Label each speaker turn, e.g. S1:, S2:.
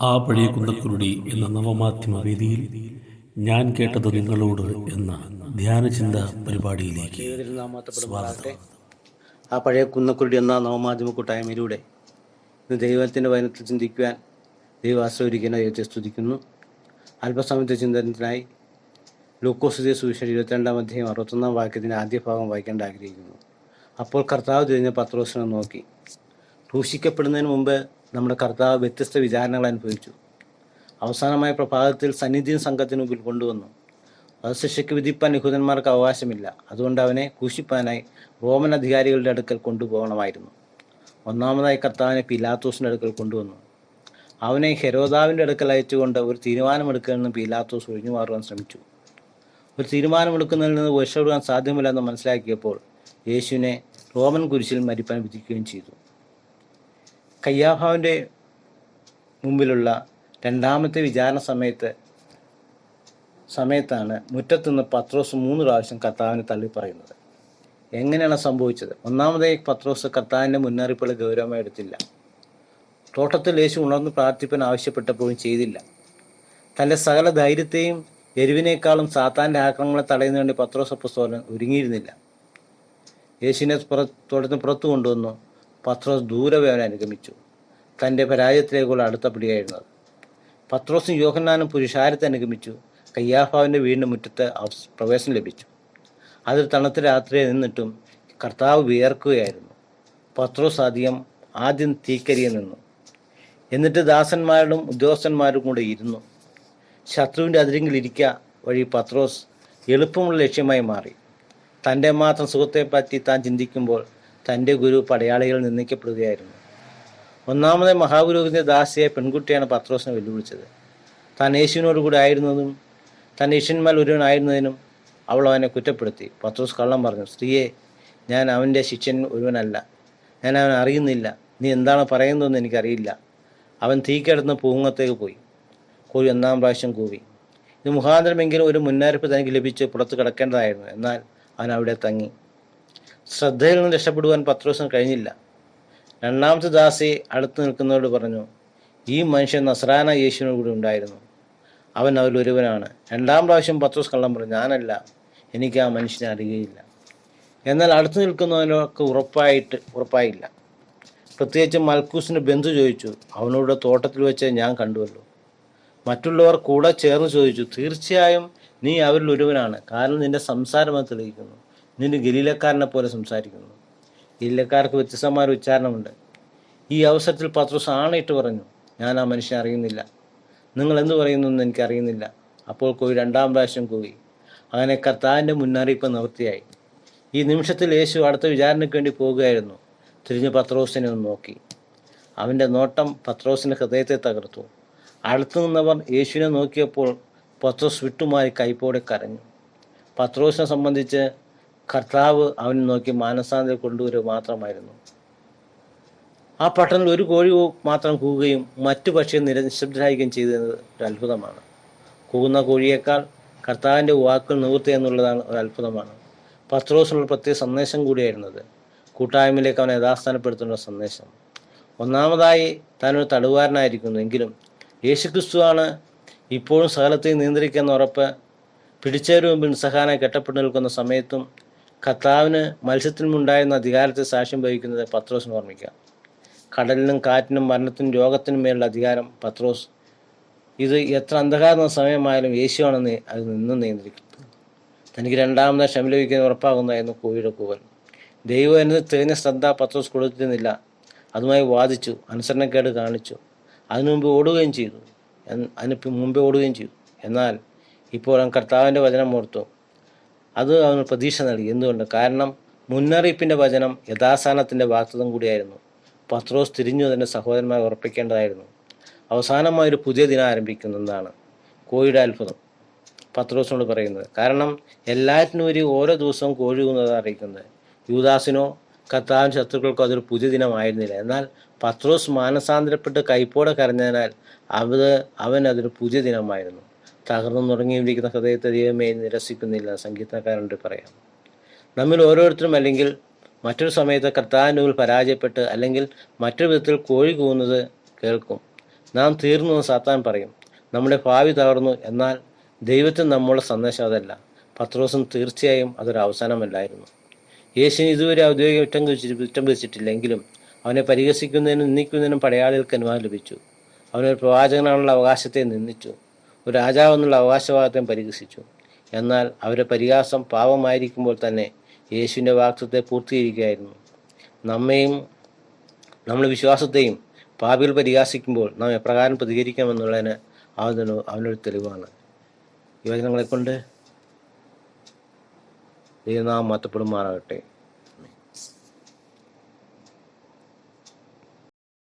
S1: ആ പഴയ കുന്നക്കുരുടി എന്ന നവമാധ്യമ വേദിയിൽ ഞാൻ കേട്ടത് നിങ്ങളോട് എന്ന ധ്യാനചിന്ത പരിപാടിയിലേക്ക് സ്വാഗതം.
S2: ആ പഴയ കുന്നക്കുരുടി എന്ന നവമാധ്യമ കൂട്ടായ്മയിലൂടെ ഇന്ന് ദൈവത്തിന്റെ വചനത്തിൽ ചിന്തിക്കുവാൻ ദൈവം ആശ്രയിക്കുന്ന ദൈവത്തെ സ്തുതിക്കുന്നു. അല്പസമയത്തെ ചിന്തനത്തിനായി ലൂക്കോസിന്റെ സുവിശേഷം ഇരുപത്തിരണ്ടാം അധ്യായം അറുപത്തൊന്നാം വാക്യത്തിന്റെ ആദ്യ ഭാഗം വായിക്കേണ്ട ആഗ്രഹിക്കുന്നു. അപ്പോൾ കർത്താവ് തിരിഞ്ഞ പത്രോസിനെ നോക്കി. ക്രൂശിക്കപ്പെടുന്നതിന് മുമ്പ് നമ്മുടെ കർത്താവ് വ്യത്യസ്ത വിചാരണകൾ അനുഭവിച്ചു. അവസാനമായ പ്രഭാതത്തിൽ സന്നിധിയും സംഘത്തിന് മുമ്പിൽ കൊണ്ടുവന്നു. വധശിക്ഷയ്ക്ക് വിധിപ്പാൻ യഹൂദന്മാർക്ക് അവകാശമില്ല. അതുകൊണ്ട് അവനെ ക്രൂശിപ്പാനായി റോമൻ അധികാരികളുടെ അടുക്കൽ കൊണ്ടുപോകണമായിരുന്നു. ഒന്നാമതായി കർത്താവിനെ പിലാത്തോസിന്റെ അടുക്കൽ കൊണ്ടുവന്നു. അവനെ ഹെരോദാവിന്റെ അടുക്കൽ അയച്ചുകൊണ്ട് ഒരു തീരുമാനമെടുക്കണമെന്ന് പിലാത്തോസ് ഒഴിഞ്ഞു മാറുവാൻ ശ്രമിച്ചു. ഒരു തീരുമാനമെടുക്കുന്നതിൽ നിന്ന് രക്ഷപ്പെടുവാൻ സാധ്യമല്ലെന്ന് മനസ്സിലാക്കിയപ്പോൾ യേശുവിനെ റോമൻ കുരിശിൽ മരിപ്പാൻ വിധിക്കുകയും ചെയ്തു. കയ്യാഭാവിന്റെ മുമ്പിലുള്ള രണ്ടാമത്തെ വിചാരണ സമയത്ത് സമയത്താണ് മുറ്റത്തുനിന്ന് പത്രോസ് മൂന്ന് പ്രാവശ്യം കർത്താവിനെ തള്ളി പറയുന്നത്. എങ്ങനെയാണ് സംഭവിച്ചത്? ഒന്നാമതായി പത്രോസ് കർത്താവിന്റെ മുന്നറിയിപ്പുകൾ ഗൗരവമായി എടുത്തില്ല. തോട്ടത്തിൽ യേശു ഉണർന്ന് പ്രാർത്ഥിപ്പാൻ ആവശ്യപ്പെട്ടപ്പോഴും ചെയ്തില്ല. തന്റെ സകല ധൈര്യത്തെയും എരിവിനേക്കാളും സാത്താന്റെ ആക്രമണങ്ങളെ തടയുന്നതിന് വേണ്ടി പത്രോസ് ഒരുങ്ങിയിരുന്നില്ല. യേശുവിനെ പുറ തോട്ടത്തിന് പുറത്തു കൊണ്ടുവന്നു പത്രോസ് ദൂരവേ അവനെ അനുഗമിച്ചു. തന്റെ പരാജയത്തിലേക്കുള്ള അടുത്ത പിടിയായിരുന്നത് പത്രോസും യോഹന്നാനും പുരുഷാരത്തെ അനുഗമിച്ചു. കയ്യാഫാവിന്റെ വീടിന്റെ മുറ്റത്ത് പ്രവേശനം ലഭിച്ചു. അതിൽ തണുത്ത രാത്രിയെ നിന്നിട്ടും കർത്താവ് വിയർക്കുകയായിരുന്നു. പത്രോസ് ആദ്യം ആദ്യം തീക്കരിയിൽ നിന്നു. എന്നിട്ട് ദാസന്മാരോടും ഉദ്യോഗസ്ഥന്മാരും കൂടെ ഇരുന്നു. ശത്രുവിന്റെ അതിരിങ്കിൽ ഇരിക്ക വഴി പത്രോസ് എളുപ്പമുള്ള ലക്ഷ്യമായി മാറി. തന്റെ മാത്രം സുഖത്തെപ്പറ്റി താൻ ചിന്തിക്കുമ്പോൾ തന്റെ ഗുരു പടയാളികൾ നിന്ദിക്കപ്പെടുകയായിരുന്നു. ഒന്നാമതെ മഹാഗുരുവിന്റെ ദാസിയായ പെൺകുട്ടിയാണ് പത്രോസിനെ വെല്ലുവിളിച്ചത്. താൻ യേശുവിനോട് കൂടെ ആയിരുന്നതും തന്റെ ഇഷ്യന്മാർ ഒരുവനായിരുന്നതിനും അവൾ അവനെ കുറ്റപ്പെടുത്തി. പത്രോസ് കള്ളം പറഞ്ഞു സ്ത്രീയെ ഞാൻ അവന്റെ ശിഷ്യൻ ഒരുവനല്ല. ഞാൻ അവൻ അറിയുന്നില്ല. നീ എന്താണ് പറയുന്നതെന്ന് എനിക്കറിയില്ല. അവൻ തീക്കടുന്ന് പൂങ്ങത്തേക്ക് പോയി. കോഴി ഒന്നാം പ്രാവശ്യം കൂവി. ഇത് മുഖാന്തരമെങ്കിലും ഒരു മുന്നറിയിപ്പ് തനിക്ക് ലഭിച്ച് പുറത്തു കിടക്കേണ്ടതായിരുന്നു. എന്നാൽ അവൻ അവിടെ തങ്ങി. ശ്രദ്ധയിൽ നിന്ന് രക്ഷപ്പെടുവാൻ പത്ത് ദിവസം കഴിഞ്ഞില്ല. രണ്ടാമത്തെ ദാസി അടുത്ത് നിൽക്കുന്നവരോട് പറഞ്ഞു ഈ മനുഷ്യൻ നസ്രാന യേശുവിനോട് കൂടി ഉണ്ടായിരുന്നു. അവൻ അവരിൽ രണ്ടാം പ്രാവശ്യം പത്ത് ദിവസം കള്ളം പറഞ്ഞു ഞാനല്ല. എനിക്ക് ആ മനുഷ്യനെ അറിയുകയില്ല. എന്നാൽ അടുത്ത് നിൽക്കുന്നവനൊക്കെ ഉറപ്പായിട്ട് ഉറപ്പായില്ല. പ്രത്യേകിച്ച് മൽക്കൂസിന് ബന്ധു ചോദിച്ചു അവനോട് തോട്ടത്തിൽ വെച്ച് ഞാൻ കണ്ടുവല്ലോ. മറ്റുള്ളവർ കൂടെ ചേർന്ന് ചോദിച്ചു തീർച്ചയായും നീ അവരിൽ ഒരുവനാണ്. കാരണം നിന്റെ സംസാരം അത് തെളിയിക്കുന്നു. നിന്റെ ഗലീലക്കാരനെ പോലെ സംസാരിക്കുന്നു. ഗലീലക്കാർക്ക് വ്യത്യസ്തമായ ഉച്ചാരണമുണ്ട്. ഈ അവസരത്തിൽ പത്രോസ് ആണയിട്ട് പറഞ്ഞു ഞാൻ ആ മനുഷ്യനെ അറിയുന്നില്ല. നിങ്ങൾ എന്ത് പറയുന്നു എന്ന് എനിക്കറിയുന്നില്ല അപ്പോൾ കോഴി രണ്ടാം പ്രാവശ്യം കൂവി അങ്ങനെ കർത്താവിന്റെ മുന്നറിയിപ്പ് നിവൃത്തിയായി ഈ നിമിഷത്തിൽ യേശു അടുത്ത വിചാരണയ്ക്ക് വേണ്ടി പോകുകയായിരുന്നു. തിരിഞ്ഞ് പത്രോസിനെ ഒന്ന് നോക്കി. അവന്റെ നോട്ടം പത്രോസിന്റെ ഹൃദയത്തെ തകർത്തു. അടുത്തു നിന്നവർ യേശുവിനെ നോക്കിയപ്പോൾ പത്രോസ് വിട്ടുമാറി കൈപ്പോടെ കരഞ്ഞു. പത്രോസിനെ സംബന്ധിച്ച് കർത്താവ് അവനെ നോക്കി മാനസാന്തരം കൊണ്ടുവരിക മാത്രമായിരുന്നു. ആ പട്ടണത്തിൽ ഒരു കോഴി മാത്രം കൂകുകയും മറ്റു പക്ഷികൾ നിര നിശബ്ദരായിരിക്കുകയും ചെയ്തത് ഒരു അത്ഭുതമാണ്. കൂകുന്ന കോഴിയേക്കാൾ കർത്താവിന്റെ വാക്കുകൾ നിവൃത്തി എന്നുള്ളതാണ് ഒരു അത്ഭുതമാണ്. പത്രോസിനുള്ള പ്രത്യേക സന്ദേശം കൂടിയായിരുന്നത്. കൂട്ടായ്മയിലേക്ക് അവനെ യഥാസ്ഥാനപ്പെടുത്തുന്ന സന്ദേശം. ഒന്നാമതായി താനൊരു തടവുകാരനായിരിക്കുന്നു എങ്കിലും യേശുക്രിസ്തുവാണ് ഇപ്പോഴും സകലത്തെ നിയന്ത്രിക്കുന്ന ഉറപ്പ് പിടിച്ചവരു മുമ്പിൽ നിസ്സഹാനായി കെട്ടപ്പെട്ടു നിൽക്കുന്ന സമയത്തും കർത്താവിന് മത്സ്യത്തിനുമുണ്ടായിരുന്ന അധികാരത്തെ സാക്ഷ്യം വഹിക്കുന്നത് പത്രോസിന് ഓർമ്മിക്കാം. കടലിനും കാറ്റിനും മരണത്തിനും രോഗത്തിനും മേലുള്ള അധികാരം പത്രോസ്. ഇത് എത്ര അന്ധകാരം സമയമായാലും യേശുവാണെന്ന് അത് നിന്നും നിയന്ത്രിക്കുന്നത് തനിക്ക് രണ്ടാമത് ക്ഷമ ലഭിക്കുന്ന ഉറപ്പാകുന്നതായിരുന്നു കോവിയുടെ കൂവൽ. ദൈവം എന്നത് തികഞ്ഞ ശ്രദ്ധ പത്രോസ് കൊടുത്തിരുന്നില്ല. അതുമായി വാദിച്ചു അനുസരണക്കേട് കാണിച്ചു. അതിനു മുമ്പ് ഓടുകയും ചെയ്തു. അതിന് മുമ്പേ ഓടുകയും ചെയ്തു. എന്നാൽ ഇപ്പോൾ അവൻ കർത്താവിന്റെ വചനം ഓർത്തു. അത് അവന് പ്രതീക്ഷ നൽകി. എന്തുകൊണ്ട്? കാരണം മുന്നറിയിപ്പിന്റെ വചനം യഥാസ്ഥാനത്തിന്റെ വാക്തത്വം കൂടിയായിരുന്നു. പത്രോസ് തിരിഞ്ഞു തന്നെ സഹോദരന്മാരെ ഉറപ്പിക്കേണ്ടതായിരുന്നു. അവസാനമായി ഒരു പുതിയ ദിനം ആരംഭിക്കുന്നതാണ് കോഴിയുടെ അത്ഭുതം. പത്രോസിനോട് പറയുന്നത് കാരണം എല്ലാറ്റിനും ഒരു ഓരോ ദിവസവും കോഴി കൂന്നതാണ് അറിയിക്കുന്നത്. യൂദാസിനോ കർത്താവിൻ ശത്രുക്കൾക്കും അതൊരു പുതിയ ദിനമായിരുന്നില്ല. എന്നാൽ പത്രോസ് മാനസാന്തരപ്പെട്ട് കൈപ്പോടെ കരഞ്ഞതിനാൽ അവ അവൻ അതൊരു പുതിയ ദിനമായിരുന്നു. തകർന്നു തുടങ്ങിയിരിക്കുന്ന ഹൃദയത്തെ ദൈവമേ നിരസിക്കുന്നില്ല. സംഗീതക്കാരനോട് പറയാം. നമ്മിൽ ഓരോരുത്തരും അല്ലെങ്കിൽ മറ്റൊരു സമയത്ത് കർത്താവിന്റെ മുമ്പിൽ പരാജയപ്പെട്ട് അല്ലെങ്കിൽ മറ്റൊരു വിധത്തിൽ കോഴി കൂവുന്നത് കേൾക്കും. നാം തീർന്നു എന്ന് സാത്താൻ പറയും. നമ്മുടെ ഭാവി തകർന്നു എന്നാൽ ദൈവത്തിന് നമ്മളുടെ സന്ദേശം അതല്ല. പത്രോസും തീർച്ചയായും അതൊരു അവസാനമല്ലായിരുന്നു. യേശുവിന് ഇതുവരെ ഔദ്യോഗിക കുറ്റം കുറ്റം വിധിച്ചിട്ടില്ലെങ്കിലും അവനെ പരിഹസിക്കുന്നതിനും നിന്ദിക്കുന്നതിനും പടയാളികൾക്ക് അനുവാദം ലഭിച്ചു. അവനൊരു പ്രവാചകനാണുള്ള അവകാശത്തെ നിന്ദിച്ചു. ഒരു രാജാവെന്നുള്ള അവകാശവാദത്തെ പരിഹസിച്ചു. എന്നാൽ അവരുടെ പരിഹാസം പാപമായിരിക്കുമ്പോൾ തന്നെ യേശുവിന്റെ വാക്തത്തെ പൂർത്തീകരിക്കുകയായിരുന്നു. നമ്മയും നമ്മുടെ വിശ്വാസത്തെയും പാപികൾ പരിഹാസിക്കുമ്പോൾ നാം എപ്രകാരം പ്രതികരിക്കാമെന്നുള്ളതിന് അവനൊരു അവനൊരു തെളിവാണ്. യുവജനങ്ങളെ കൊണ്ട് ദൈവനാം മാറ്റപ്പെടുമാറാകട്ടെ